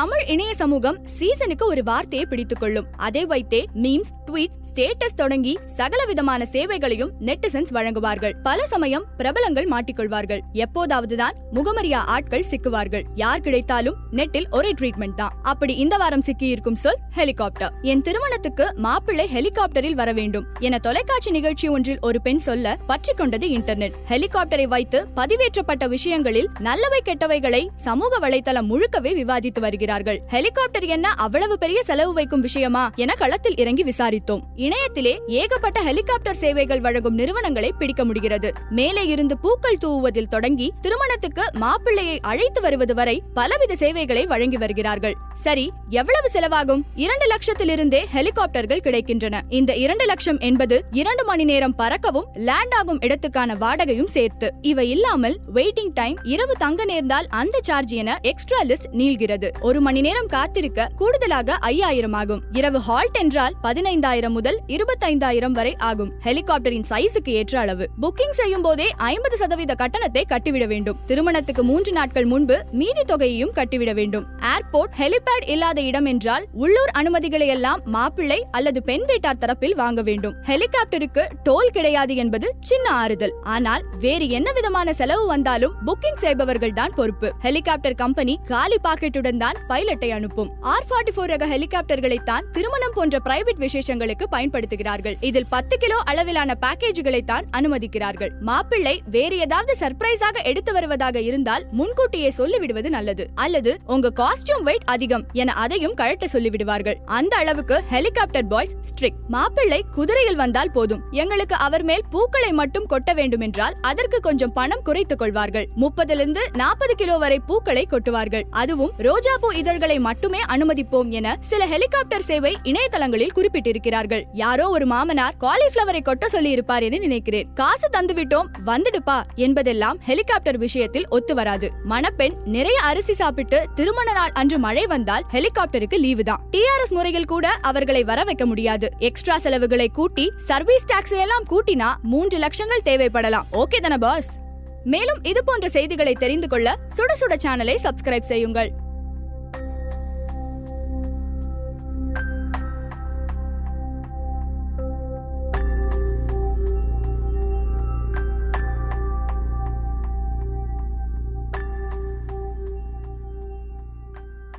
தமிழ் இணைய சமூகம் சீசனுக்கு ஒரு வார்த்தையை பிடித்துக் கொள்ளும் அதை வைத்தே மீம்ஸ் ட்வீட் ஸ்டேட்டஸ் தொடங்கி சகல விதமான சேவைகளையும் நெட்டிசன்ஸ் வழங்குவார்கள். பல சமயம் பிரபலங்கள் மாட்டிக்கொள்வார்கள். எப்போதாவதுதான் முகமரியா ஆட்கள் சிக்குவார்கள். யார் கிடைத்தாலும் நெட்டில் ஒரே ட்ரீட்மெண்ட் தான். அப்படி இந்த வாரம் சிக்கி இருக்கும் சொல் ஹெலிகாப்டர். என் திருமணத்துக்கு மாப்பிள்ளை ஹெலிகாப்டரில் வர வேண்டும் என தொலைக்காட்சி நிகழ்ச்சி ஒன்றில் ஒரு பெண் சொல்ல பற்றி கொண்டது இன்டர்நெட் ஹெலிகாப்டரை வைத்து பதிவேற்றப்பட்ட விஷயங்களில் நல்லவை கெட்டவைகளை சமூக வலைத்தளம் முழுக்கவே விவாதித்து வருகிறார்கள். ஹெலிகாப்டர் என்ன அவ்வளவு பெரிய செலவு வைக்கும் விஷயமா என களத்தில் இறங்கி விசாரித்தோம். இணையத்திலே ஏகப்பட்ட ஹெலிகாப்டர் சேவைகள் வழங்கும் நிறுவனங்களை பிடிக்க முடிகிறது. மேலே இருந்து பூக்கள் தூவுவதில் தொடங்கி திருமணத்துக்கு மாப்பிள்ளையை அழைத்து வருவது வரை பலவித சேவைகளை வழங்கி வருகிறார்கள். சரி எவ்வளவு செலவாகும்? இரண்டு லட்சத்திலிருந்தே ஹெலிகாப்டர்கள் கிடைக்கின்றன. இந்த இரண்டு லட்சம் என்பது இரண்டு மணி நேரம் பறக்கவும் லேண்ட் ஆகும் இடத்துக்கான வாடகையும் சேர்த்து. இவை இல்லாமல் வெயிட்டிங் டைம் இரவு தங்க நேர்ந்தால் அந்த சார்ஜ் என எக்ஸ்ட்ரா லிஸ்ட் நீள்கிறது. ஒரு மணி நேரம் காத்திருக்க கூடுதலாக ஐயாயிரம் ஆகும். இரவு ஹால்ட் என்றால் பதினைந்தாயிரம் முதல் இருபத்தைந்தாயிரம் வரை ஆகும். ஹெலிகாப்டரின் சைஸுக்கு ஏற்ற அளவு. புக்கிங் செய்யும் போதே ஐம்பது சதவீத கட்டணத்தை கட்டிவிட வேண்டும். திருமணத்துக்கு மூன்று நாட்கள் முன்பு மீதி தொகையையும் கட்டிவிட வேண்டும். ஏர்போர்ட் ஹெலிபேட் இல்லாத இடம் என்றால் உள்ளூர் அனுமதிகளை எல்லாம் மாப்பிள்ளை அல்லது பெண் வீட்டார் தரப்பில் வாங்க வேண்டும். ஹெலிகாப்டருக்கு டோல் கிடையாது என்பது சின்ன ஆறுதல். ஆனால் வேறு என்ன விதமான செலவு வந்தாலும் புக்கிங் செய்பவர்கள் தான் பொறுப்பு. ஹெலிகாப்டர் கம்பெனி காலி பாக்கெட்டுடன் தான் பைலட்டை அனுப்பும். ஆர் ஃபார்ட்டி போர் ரக ஹெலிகாப்டர்களை தான் திருமணம் போன்ற பிரைவேட் விசேஷங்களுக்கு பயன்படுத்துகிறார்கள். இதில் பத்து கிலோ அளவிலான பேக்கேஜுகளை தான் அனுமதிக்கிறார்கள். மாப்பிள்ளை வேறு ஏதாவது சர்ப்ரைஸாக எடுத்து வருவதாக இருந்தால் முன்கூட்டியே சொல்லிவிடுவது நல்லது. அல்லது உங்க காஸ்டியூம் வெயிட் அதிகம் என அதையும் கழட்ட சொல்லிவிடுவார்கள். அந்த அளவுக்கு ஹெலிகாப்டர் பாய்ஸ் ஸ்ட்ரிக் மாப்பிள்ளை குதிரையில் வந்தால் போதும். எங்களுக்கு அவர் மேல் பூக்களை மட்டும் கொட்ட வேண்டும் என்றால் அதற்கு கொஞ்சம் பணம் குறைத்துக் கொள்வார்கள். முப்பதிலிருந்து நாற்பது கிலோ வரை பூக்களை கொட்டுவார்கள். அதுவும் ரோஜா பூ இதழ்களை மட்டுமே அனுமதிப்போம் என சில ஹெலிகாப்டர் சேவை இணையதளங்களில் குறிப்பிட்டிருக்கிறார்கள். யாரோ ஒரு மாமனார் காலிஃபிளவரை கொட்ட சொல்லி இருப்பார் என நினைக்கிறேன். காசு தந்துவிட்டோம் வந்துடுப்பா என்பதெல்லாம் ஹெலிகாப்டர் விஷயத்தில் ஒத்து வராது. மணப்பெண் நிறைய அரிசி சாப்பிட்டு திருமண நாள் அன்று மழை வந்தால் ஹெலிகாப்டருக்கு லீவு தான். டிஆர்எஸ் முறையில் கூட அவர்களை வர வைக்க முடியாது. எக்ஸ்ட்ரா செலவுகளை கூட்டி சர்வீஸ் டாக்ஸ் எல்லாம் கூட்டினா மூன்று லட்சங்கள் தேவைப்படலாம். ஓகே தானே பாஸ்? மேலும் இது போன்ற செய்திகளை தெரிந்து கொள்ள சுட சுட சேனலை சப்ஸ்கிரைப் செய்யுங்கள்.